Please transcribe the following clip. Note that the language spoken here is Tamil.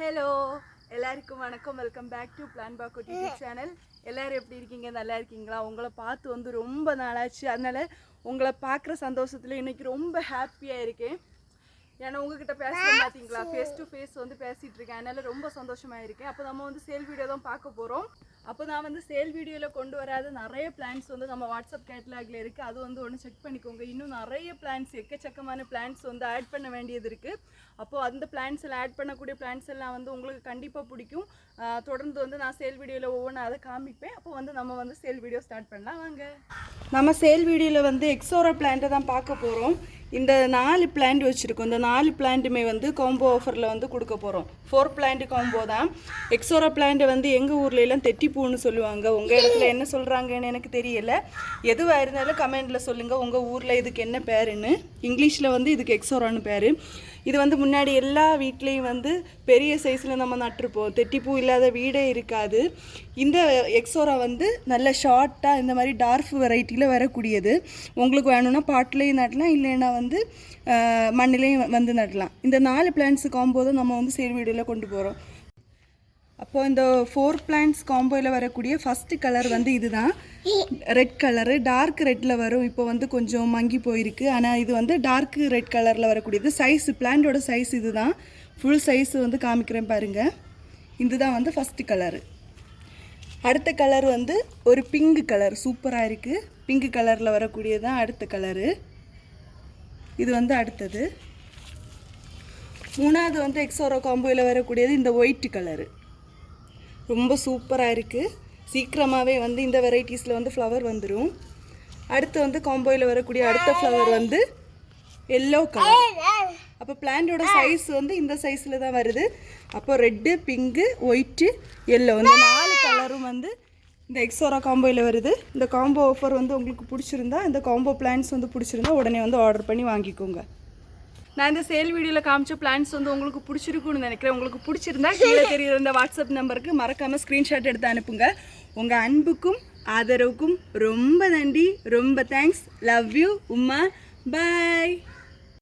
ஹலோ எல்லாருக்கும் வணக்கம். Welcome back to plan Paakko YouTube channel எல்லாரும் எப்படி இருக்கீங்க? நல்லா இருக்கீங்களா? உங்களை பார்த்து வந்து ரொம்ப நாளாச்சு. அதனால உங்களை பார்க்குற சந்தோஷத்தில் இன்னைக்கு ரொம்ப ஹாப்பியாக இருக்கேன். ஏன்னா உங்ககிட்ட பேசுகிறேன் பார்த்தீங்களா ஃபேஸ் டு ஃபேஸ் வந்து பேசிகிட்டு இருக்கேன். அதனால ரொம்ப சந்தோஷமாக இருக்கேன். அப்போ நம்ம வந்து சேல் வீடியோ தான் பார்க்க போகிறோம் அப்போ நான் வந்து சேல் வீடியோவில் கொண்டு வராத நிறைய பிளான்ஸ் வந்து நம்ம வாட்ஸ்அப் கேட்டலாகில் இருக்குது அது வந்து ஒன்று செக் பண்ணிக்கோங்க. இன்னும் நிறைய பிளான்ஸ் எக்கச்சக்கமான பிளான்ஸ் வந்து ஆட் பண்ண வேண்டியது இருக்குது அப்போது அந்த பிளான்ஸ் எல்லாம் ஆட் பண்ணக்கூடிய பிளான்ஸ் எல்லாம் வந்து உங்களுக்கு கண்டிப்பாக பிடிக்கும். தொடர்ந்து வந்து நான் சேல் வீடியோவில் ஒவ்வொன்றும் அதை காமிப்பேன். அப்போ வந்து நம்ம வந்து சேல் வீடியோ ஸ்டார்ட் பண்ணலாம். வாங்க. நம்ம சேல் வீடியோவில் வந்து எக்ஸோரா பிளான்ட்டை தான் பார்க்க போகிறோம் இந்த நாலு பிளான்ட் வச்சுருக்கோம். இந்த நாலு பிளான்ட்டுமே வந்து காம்போ ஆஃபரில் வந்து கொடுக்க போகிறோம் ஃபோர் பிளான்ட் காம்போ தான். எக்ஸோரா பிளான்ட் வந்து எங்கள் ஊர்ல எல்லாம் பூன்னு சொல்லுவாங்க. உங்கள் இடத்துல என்ன சொல்கிறாங்கன்னு எனக்கு தெரியல. எதுவாக இருந்தாலும் கமெண்டில் சொல்லுங்கள் உங்கள் ஊரில் இதுக்கு என்ன பேருன்னு. இங்கிலீஷில் வந்து இதுக்கு எக்ஸோரான்னு பேர். இது வந்து முன்னாடி எல்லா வீட்லேயும் வந்து பெரிய சைஸில் நம்ம நட்டிருப்போம். தெட்டிப்பூ இல்லாத வீடே இருக்காது. இந்த எக்ஸோரா வந்து நல்ல ஷார்ட்டாக இந்த மாதிரி டார்ஃப் வெரைட்டியில் வரக்கூடியது. உங்களுக்கு வேணும்னா பாட்டிலையும் நடலாம் இல்லைன்னா வந்து மண்ணிலையும் வந்து நடலாம் இந்த நாலு பிளான்ட்ஸ் காம்போ தான் நம்ம வந்து சேல் வீடியோவில் கொண்டு போகிறோம் அப்போ இந்த ஃபோர் பிளான்ஸ் காம்போயில் வரக்கூடிய ஃபஸ்ட்டு கலர் வந்து இதுதான். ரெட் கலரு டார்க் ரெட்டில் வரும். இப்போ வந்து கொஞ்சம் மங்கி போயிருக்கு. ஆனால் இது வந்து டார்க் ரெட் கலரில் வரக்கூடியது. சைஸ் பிளான்ட்டோட சைஸ் இதுதான். ஃபுல் சைஸ் வந்து காமிக்கிறேன் பாருங்கள் இதுதான் வந்து ஃபஸ்ட்டு கலரு அடுத்த கலர் வந்து ஒரு பிங்க் கலர் சூப்பராக இருக்குது பிங்க் கலரில் வரக்கூடியது தான் அடுத்த கலரு இது வந்து அடுத்தது. மூணாவது வந்து எக்ஸோரோ காம்போயில் வரக்கூடியது இந்த ஒயிட் கலரு ரொம்ப சூப்பராக இருக்குது சீக்கிரமாகவே வந்து இந்த வெரைட்டிஸில் வந்து ஃப்ளவர் வந்துடும் அடுத்து வந்து காம்போயில் வரக்கூடிய அடுத்த ஃப்ளவர் வந்து எல்லோ கலர் அப்போ பிளான்டோட சைஸ் வந்து இந்த சைஸில் தான் வருது. அப்போ ரெட்டு பிங்க்கு ஒயிட்டு எல்லோ இந்த நாலு கலரும் வந்து இந்த எக்ஸோரா காம்போயில் வருது. இந்த காம்போ ஆஃபர் வந்து உங்களுக்கு பிடிச்சிருந்தா இந்த காம்போ பிளான்ஸ் வந்து பிடிச்சிருந்தா உடனே வந்து ஆர்டர் பண்ணி வாங்கிக்கோங்க. நான் இந்த சேல் வீடியோவில் காமிச்ச பிளான்ஸ் வந்து உங்களுக்கு பிடிச்சிருக்குன்னு நினைக்கிறேன். உங்களுக்கு பிடிச்சிருந்தா கீழே தெரியுற இந்த வாட்ஸ்அப் நம்பருக்கு மறக்காமல் ஸ்க்ரீன்ஷாட் எடுத்து அனுப்புங்க. உங்கள் அன்புக்கும் ஆதரவுக்கும் ரொம்ப நன்றி. ரொம்ப thanks love you Uma. Bye